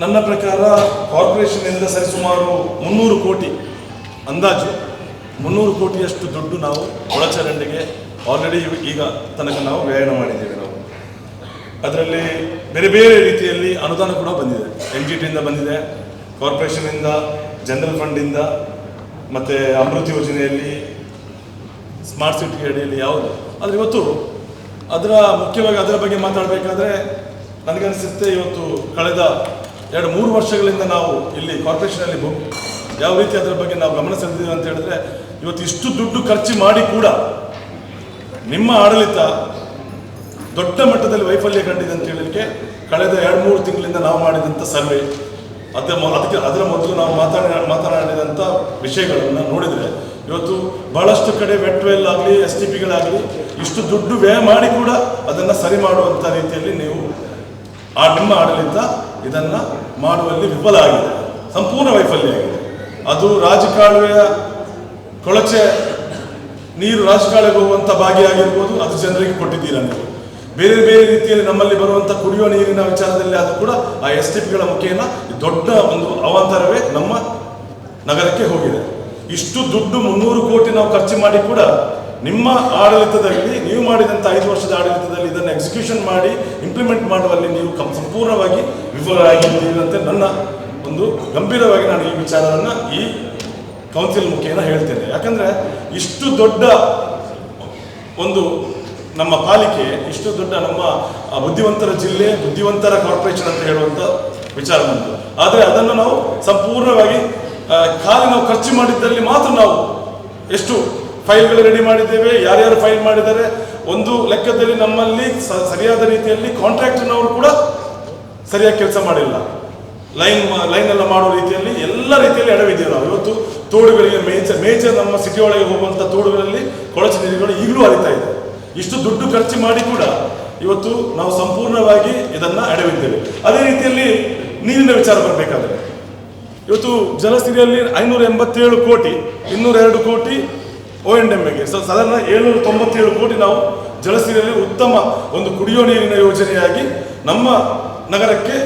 ನನ್ನ ಪ್ರಕಾರ ಕಾರ್ಪೊರೇಷನಿಂದ ಸರಿಸುಮಾರು ಮುನ್ನೂರು ಕೋಟಿ ಅಂದಾಜು ಮುನ್ನೂರು ಕೋಟಿಯಷ್ಟು ದುಡ್ಡು ನಾವು ಒಳಚರಂಡಿಗೆ ಆಲ್ರೆಡಿ ಈಗ ತನಕ ನಾವು ವ್ಯಯನ ಮಾಡಿದ್ದೇವೆ ನಾವು. ಅದರಲ್ಲಿ ಬೇರೆ ಬೇರೆ ರೀತಿಯಲ್ಲಿ ಅನುದಾನ ಕೂಡ ಬಂದಿದೆ. ಎನ್ ಜಿ ಟಿಯಿಂದ ಬಂದಿದೆ ಕಾರ್ಪೊರೇಷನಿಂದ ಜನರಲ್ ಫಂಡಿಂದ ಮತ್ತು ಅಮೃತ್ ಯೋಜನೆಯಲ್ಲಿ ಸ್ಮಾರ್ಟ್ ಸಿಟಿ ಅಡಿಯಲ್ಲಿ ಯಾವುದು. ಆದರೆ ಇವತ್ತು ಅದರ ಮುಖ್ಯವಾಗಿ ಅದರ ಬಗ್ಗೆ ಮಾತಾಡಬೇಕಾದ್ರೆ ನನಗನ್ಸುತ್ತೆ ಇವತ್ತು ಕಳೆದ ಎರಡು ಮೂರು ವರ್ಷಗಳಿಂದ ನಾವು ಇಲ್ಲಿ ಕಾರ್ಪೊರೇಷನಲ್ಲಿ ಯಾವ ರೀತಿ ಅದರ ಬಗ್ಗೆ ನಾವು ಗಮನ ಸೆಳೆದಿದ್ದೀವಿ ಅಂತ ಹೇಳಿದ್ರೆ, ಇವತ್ತು ಇಷ್ಟು ದುಡ್ಡು ಖರ್ಚು ಮಾಡಿ ಕೂಡ ನಿಮ್ಮ ಆಡಳಿತ ದೊಡ್ಡ ಮಟ್ಟದಲ್ಲಿ ವೈಫಲ್ಯ ಕಂಡಿದೆ ಅಂತ ಹೇಳಲಿಕ್ಕೆ ಕಳೆದ ಎರಡು ಮೂರು ತಿಂಗಳಿಂದ ನಾವು ಮಾಡಿದಂಥ ಸರ್ವೆ, ಅದರ ಅದಕ್ಕೆ ಅದರ ಮೊದಲು ನಾವು ಮಾತಾಡ ಮಾತನಾಡಿದಂಥ ವಿಷಯಗಳನ್ನು ನೋಡಿದರೆ, ಇವತ್ತು ಬಹಳಷ್ಟು ಕಡೆ ವೆಟ್ ವೆಲ್ ಆಗಲಿ, ಎಸ್ ಟಿ ಪಿಗಳಾಗಲಿ, ಇಷ್ಟು ದುಡ್ಡು ವ್ಯಯ ಮಾಡಿ ಕೂಡ ಅದನ್ನು ಸರಿ ಮಾಡುವಂಥ ರೀತಿಯಲ್ಲಿ ನೀವು ಆ ನಿಮ್ಮ ಆಡಳಿತ ಇದನ್ನು ಮಾಡುವಲ್ಲಿ ವಿಫಲ ಆಗಿದೆ ಸಂಪೂರ್ಣ ವೈಫಲ್ಯ ಆಗಿದೆ ಅದು ರಾಜಕಾಲುವೆಯ ಕೊಳಚೆ, ನೀರು ರಾಜಕಾಲುವೆಗೆ ಹೋಗುವಂಥ ಭಾಗಿಯಾಗಿರ್ಬೋದು, ಅದು ಜನರಿಗೆ ಕೊಟ್ಟಿದ್ದೀರಾ ನೀವು. ಬೇರೆ ಬೇರೆ ರೀತಿಯಲ್ಲಿ ನಮ್ಮಲ್ಲಿ ಬರುವಂಥ ಕುಡಿಯುವ ನೀರಿನ ವಿಚಾರದಲ್ಲಿ ಅದು ಕೂಡ ಆ ಎಸ್ ಟಿ ಪಿಗಳ ಮುಖೇನ ದೊಡ್ಡ ಒಂದು ಅವಾಂತರವೇ ನಮ್ಮ ನಗರಕ್ಕೆ ಹೋಗಿದೆ. ಇಷ್ಟು ದುಡ್ಡು ಮುನ್ನೂರು ಕೋಟಿ ನಾವು ಖರ್ಚು ಮಾಡಿ ಕೂಡ ನಿಮ್ಮ ಆಡಳಿತದಲ್ಲಿ, ನೀವು ಮಾಡಿದಂಥ ಐದು ವರ್ಷದ ಆಡಳಿತದಲ್ಲಿ ಇದನ್ನು ಎಕ್ಸಿಕ್ಯೂಷನ್ ಮಾಡಿ ಇಂಪ್ಲಿಮೆಂಟ್ ಮಾಡುವಲ್ಲಿ ನೀವು ಕಂ, ಸಂಪೂರ್ಣವಾಗಿ ವಿಫಲರಾಗಿದ್ದೀರಂತೆ ನನ್ನ ಒಂದು ಗಂಭೀರವಾಗಿ ನಾನು ಈ ವಿಚಾರವನ್ನು ಈ ಕೌನ್ಸಿಲ್ ಮುಖೇನ ಹೇಳ್ತೇನೆ. ಯಾಕಂದರೆ ಇಷ್ಟು ದೊಡ್ಡ ಒಂದು ನಮ್ಮ ಪಾಲಿಕೆ, ಇಷ್ಟು ದೊಡ್ಡ ನಮ್ಮ ಬುದ್ಧಿವಂತರ ಜಿಲ್ಲೆ, ಬುದ್ಧಿವಂತರ ಕಾರ್ಪೊರೇಷನ್ ಅಂತ ಹೇಳುವಂಥ ವಿಚಾರ ಬಂತು. ಆದರೆ ಅದನ್ನು ನಾವು ಸಂಪೂರ್ಣವಾಗಿ ಖಾಲಿ ನಾವು ಖರ್ಚು ಮಾಡಿದ್ದಲ್ಲಿ ಮಾತ್ರ ನಾವು ಎಷ್ಟು ಫೈಲ್ಗಳು ರೆಡಿ ಮಾಡಿದ್ದೇವೆ. ಯಾರ್ಯಾರು ಫೈಲ್ ಮಾಡಿದ್ದಾರೆ, ಒಂದು ಲೆಕ್ಕದಲ್ಲಿ ನಮ್ಮಲ್ಲಿ ಸರಿಯಾದ ರೀತಿಯಲ್ಲಿ ಕಾಂಟ್ರಾಕ್ಟ್ನವರು ಕೂಡ ಸರಿಯಾಗಿ ಕೆಲಸ ಮಾಡಿಲ್ಲ. ಲೈನ್ ಲೈನ್ ಎಲ್ಲ ಮಾಡೋ ರೀತಿಯಲ್ಲಿ ಎಲ್ಲ ರೀತಿಯಲ್ಲಿ ಎಡವಿದ್ದೀವಿ ನಾವು ಇವತ್ತು ತೋಡುಗಳಿಗೆ ಮೇಜರ್ ಮೇಜ ನಮ್ಮ ಸಿಟಿ ಒಳಗೆ ಹೋಗುವಂಥ ತೋಡುಗಳಲ್ಲಿ ಕೊಳಚೆ ನೀರುಗಳು ಈಗಲೂ ಅರಿತಾ ಇದೆ. ಇಷ್ಟು ದುಡ್ಡು ಖರ್ಚು ಮಾಡಿ ಕೂಡ ಇವತ್ತು ನಾವು ಸಂಪೂರ್ಣವಾಗಿ ಇದನ್ನು ಎಡವಿದ್ದೇವೆ. ಅದೇ ರೀತಿಯಲ್ಲಿ ನೀರಿನ ವಿಚಾರ ಬರಬೇಕಾದ್ರೆ. ಇವತ್ತು ಜಲಸ್ಥಿತಿಯಲ್ಲಿ ಐನೂರ ಎಂಬತ್ತೇಳು ಕೋಟಿ, ಇನ್ನೂರ ಎರಡು ಕೋಟಿ ಒ ಎನ್ ಎಮ್ಗೆ ಸಾಧಾರಣ ಏಳ್ನೂರ ತೊಂಬತ್ತೇಳು ಕೋಟಿ ನಾವು ಜಲಸಿರಿಯಲ್ಲಿ ಉತ್ತಮ ಒಂದು ಕುಡಿಯೋ ನೀರಿನ ಯೋಜನೆಯಾಗಿ ನಮ್ಮ ನಗರಕ್ಕೆ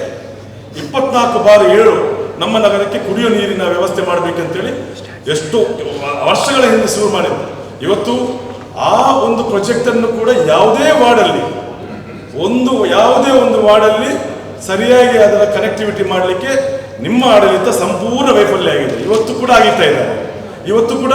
ಇಪ್ಪತ್ನಾಲ್ಕು ಬಾರಿ ಏಳು ನಮ್ಮ ನಗರಕ್ಕೆ ಕುಡಿಯೋ ನೀರಿನ ವ್ಯವಸ್ಥೆ ಮಾಡಬೇಕಂತೇಳಿ ಎಷ್ಟು ವರ್ಷಗಳ ಹಿಂದೆ ಶುರು ಮಾಡಿದ್ದು ಇವತ್ತು ಆ ಒಂದು ಪ್ರೊಜೆಕ್ಟನ್ನು ಕೂಡ ಯಾವುದೇ ವಾರ್ಡಲ್ಲಿ, ಒಂದು ಯಾವುದೇ ಒಂದು ವಾರ್ಡಲ್ಲಿ ಸರಿಯಾಗಿ ಅದರ ಕನೆಕ್ಟಿವಿಟಿ ಮಾಡಲಿಕ್ಕೆ ನಿಮ್ಮ ಆಡಳಿತ ಸಂಪೂರ್ಣ ವೈಫಲ್ಯ ಆಗಿದೆ. ಇವತ್ತು ಕೂಡ ಆಗಿತ್ತಾ ಇದೆ. ಇವತ್ತು ಕೂಡ